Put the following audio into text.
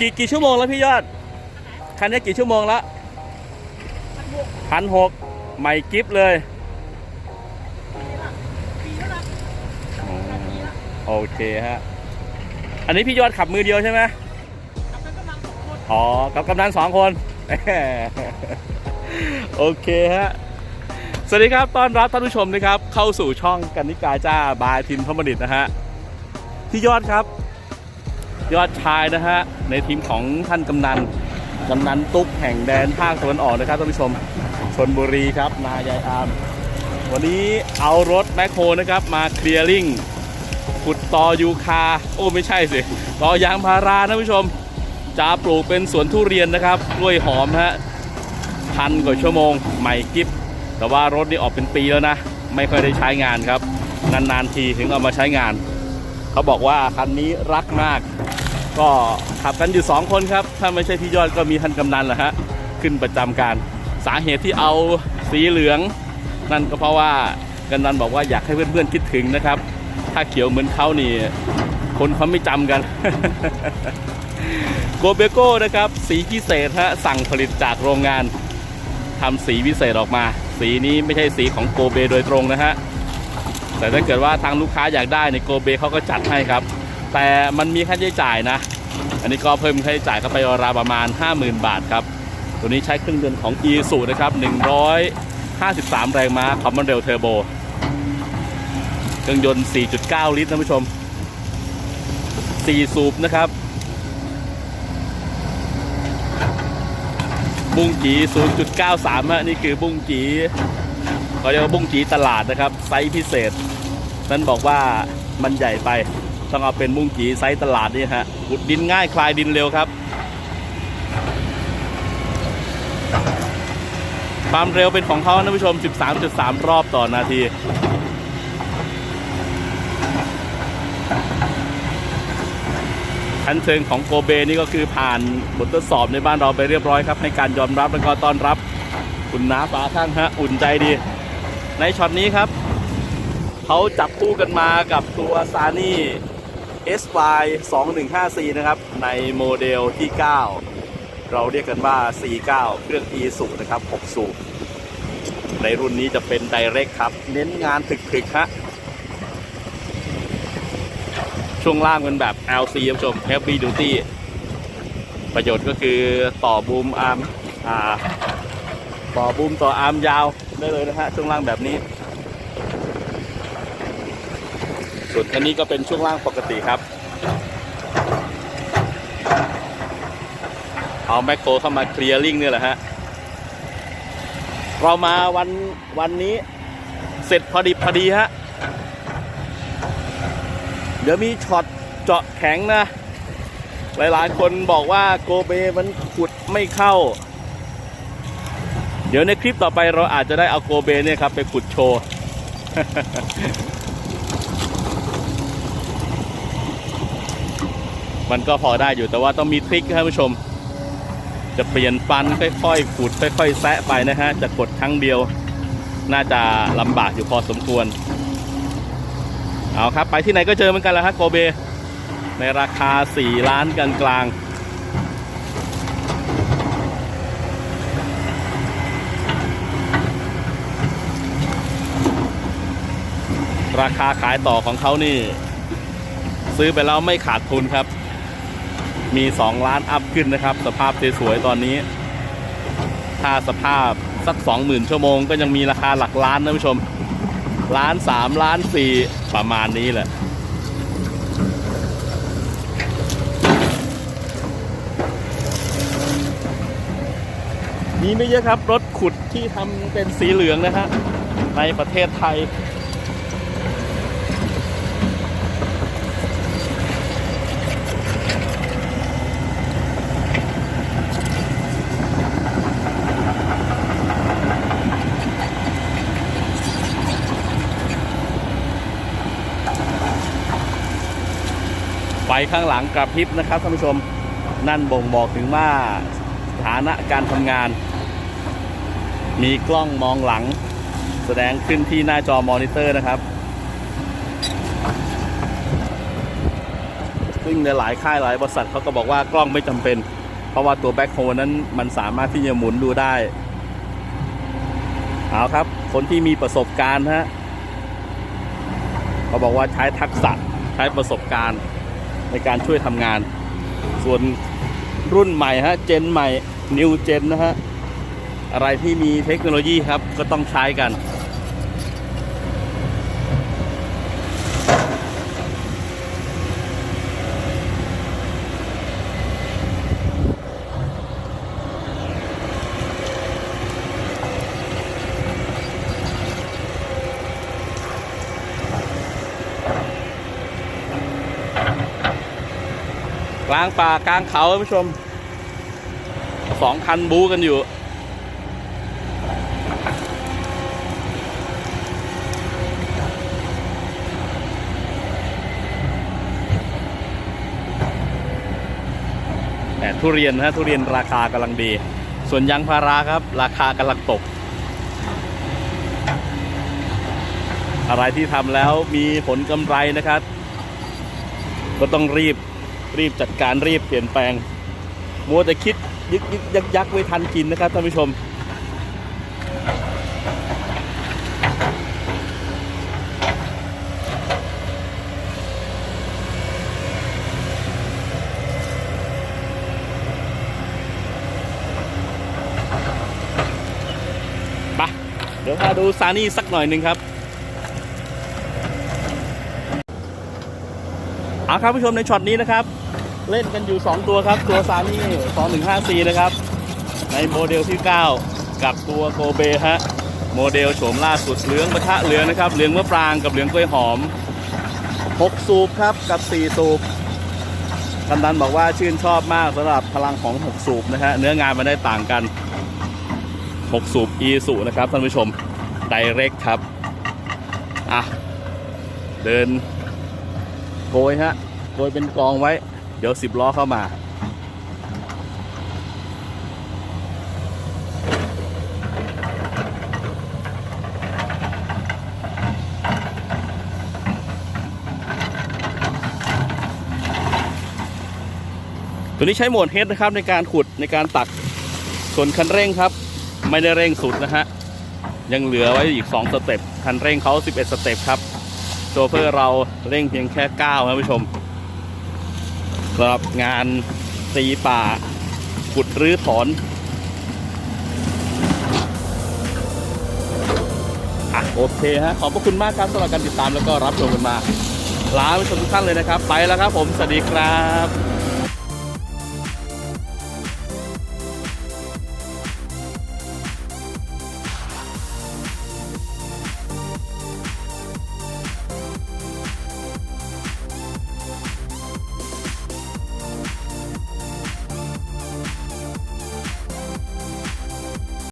กี่กี่ชั่วโมงแล้วพี่ยอด คันนี้กี่ชั่วโมงละพันหกใหม่กิฟต์เลย โอเคฮะ อันนี้พี่ยอดขับมือเดียวใช่ไหมอ๋อ กับกำนันสองคน โอเคฮะ สวัสดีครับ ต้อนรับท่านผู้ชมนะครับ เข้าสู่ช่องกันนิกาจ้าบายทินพมดิตนะฮะ พี่ยอดครับ ยอดชายนะฮะในทีมของท่านกำนันกำนันตุ๊กแห่งแดนภาคตะวันออกนะครับท่านผู้ชมชนบุรีครับนายายอาม วันนี้เอารถแมคโครนะครับมาเคลียร์ลิงขุดตอยูคา โอ้ไม่ใช่สิตอยางพารานะผู้ชมจะปลูกเป็นสวนทุเรียนนะครับกล้วยหอมฮะพันกว่าชั่วโมงใหม่กิฟแต่ว่ารถนี่ออกเป็นปีแล้วนะ ไม่ค่อยได้ใช้งานครับ นานๆทีถึงเอามาใช้งาน เขาบอกว่าคันนี้รักมาก ก็ขับกันอยู่ 2 คนครับ ถ้าไม่ใช่พี่ยอดก็มีท่านกำนันแหละฮะ ขึ้นประจำการ สาเหตุที่เอาสีเหลือง นั่นก็เพราะว่ากำนันบอกว่าอยากให้เพื่อนๆคิดถึงนะครับ ถ้าเขียวเหมือนเขานี่ คนเขาไม่จำกัน โกเบโก้นะครับ สีพิเศษฮะ สั่งผลิตจากโรงงานทำสีพิเศษออกมา สีนี้ไม่ใช่สีของโกเบโดยตรงนะฮะ แต่ถ้าเกิดว่าทางลูกค้าอยากได้ในโกเบเขาก็จัดให้ครับ แต่มันมีค่าใช้จ่ายนะ อันนี้ก็เพิ่มค่าใช้จ่ายเข้าไปราวประมาณ 50,000 บาทครับ ตัวนี้ใช้เครื่องยนต์ของ e s u นะครับ 153 แรงม้าคอมมอนเดลเทอร์โบ เครื่องยนต์ 4.9 ลิตรท่านผู้ชม 4 สูบนะครับบุ้งจี 0.93ฮะนี่คือบุ้งจี เขาเรียกว่าบุ้งจีตลาดนะครับ ไซส์พิเศษ นั้นบอกว่ามันใหญ่ไป ต้องเอาเป็นบุ้งจีไซส์ตลาดนี่ฮะขุดดินง่ายคลายดินเร็วครับ ความเร็วเป็นของเขานะผู้ชม 13.3 รอบต่อนาทีชั้นเชิงของโกเบนี่ก็คือผ่านบททดสอบในบ้านเราไปเรียบร้อยครับ ให้การยอมรับแล้วก็ต้อนรับ คุณน้าฟ้าข้างฮะ อุ่นใจดี ในช็อตนี้ครับเขาจับคู่กันมากับตัวซานี่ SY 2154นะครับ ในโมเดลที่ 9 เราเรียกกันว่า 49 เครื่อง e สูนะครับ 6 สูบในรุ่นนี้จะเป็น Direct ครับ เน้นงานถึกๆฮะช่วงล่างเป็นแบบ LC ท่านผู้ชม Heavy Duty ประโยชน์ก็คือต่อบูมอาร์มอ่าต่อบูมต่ออาร์มยาว ได้เลยนะฮะช่วงล่างแบบนี้ ส่วนคันนี้ก็เป็นช่วงล่างปกติครับ เอาแมคโครเข้ามาเคลียร์ลิงเนี่ยแหละฮะเรามาวันวันนี้เสร็จพอดีพอดีฮะเดี๋ยวมีช็อตเจาะแข็งนะ หลายๆคนบอกว่าโกเบมันขุดไม่เข้า เดี๋ยวในคลิปต่อไปเราอาจจะได้เอาโกเบเนี่ยครับไปขุดโชว์ มันก็พอได้อยู่แต่ว่าต้องมีทริคท่านผู้ชม จะเปลี่ยนฟันค่อยๆขุดค่อย ๆ แซะไปนะฮะ จะกดครั้งเดียว น่าจะลำบากอยู่พอสมควร เอาครับ ไปที่ไหนก็เจอเหมือนกันแล้วฮะโกเบ ในราคา 4 ล้านกลางกลางๆ ราคาขายต่อของเขานี่ ซื้อไปแล้วไม่ขาดทุนครับ มี 2 ล้านอัพขึ้นนะครับ สภาพสวยๆตอนนี้ ถ้าสภาพสัก 20,000 ชั่วโมง ก็ยังมีราคาหลักล้านนะผู้ชม ล้านสามล้านสี่ประมาณนี้แหละมีไม่เยอะครับ รถขุดที่ทำเป็นสีเหลืองนะฮะในประเทศไทย ข้างหลังกระพริบนะครับท่านผู้ชมนั่นบ่งบอกถึงว่าสถานะการทำงาน มีกล้องมองหลัง แสดงขึ้นที่หน้าจอมอนิเตอร์นะครับวิ่งในหลายค่ายหลายบริษัทเขาก็บอกว่ากล้องไม่จำเป็น เพราะว่าตัวแบ็คโฮนั้นมันสามารถที่จะหมุนดูได้เอาครับ คนที่มีประสบการณ์ฮะเขาบอกว่าใช้ทักษะใช้ประสบการณ์ ในการช่วยทำงาน ส่วนรุ่นใหม่ฮะเจนใหม่นิวเจนนะฮะอะไรที่มีเทคโนโลยีครับก็ต้องใช้กัน กลางป่ากลางเขาท่านผู้ชมสองคันบูกันอยู่ แต่ทุเรียนนะฮะทุเรียนราคากำลังดี ส่วนยางพาราครับ ราคากำลังตก อะไรที่ทำแล้วมีผลกำไรนะครับ ก็ต้องรีบ รีบจัดการรีบเปลี่ยนแปลง มัวแต่คิดยึกยึกยักยักไว้ทันกินนะครับท่านผู้ชมไปเดี๋ยวมาดูซานี่สักหน่อยหนึ่งครับ เอาครับผู้ชมในช็อตนี้นะครับ เล่นกันอยู่ 2 ตัวครับ ตัวซานี่2154นะครับ ในโมเดลที่ 9 กับตัวโกเบฮะโมเดลโฉมล่าสุดเหลืองปะทะเหลืองนะครับเหลืองมะปรางกับเหลืองกล้วยหอม 6 สูบครับกับ 4 สูบกำนันบอกว่าชื่นชอบมากสำหรับพลังของ 6 สูบนะฮะเนื้องานมันได้ต่างกัน 6 สูบ e สูนะครับท่านผู้ชม Direct ครับอะเดิน โกยฮะโกยเป็นกองไว้ เดี๋ยวสิบล้อเข้ามา ตัวนี้ใช้โหมดเฮดนะครับในการขุดในการตักส่วนคันเร่งครับ ไม่ได้เร่งสุดนะฮะ ยังเหลือไว้อีก 2 สเต็ปคันเร่งเขา11 สเต็ปครับ โชเฟอร์เราเร่งเพียงแค่9ครับผู้ชมสำหรับงานตีป่าขุดรื้อถอนอะโอเคฮะขอบพระคุณมากครับสำหรับการติดตามแล้วก็รับชมกันมาลาไปชมทุกท่านเลยนะครับ ไปแล้วครับผม สวัสดีครับ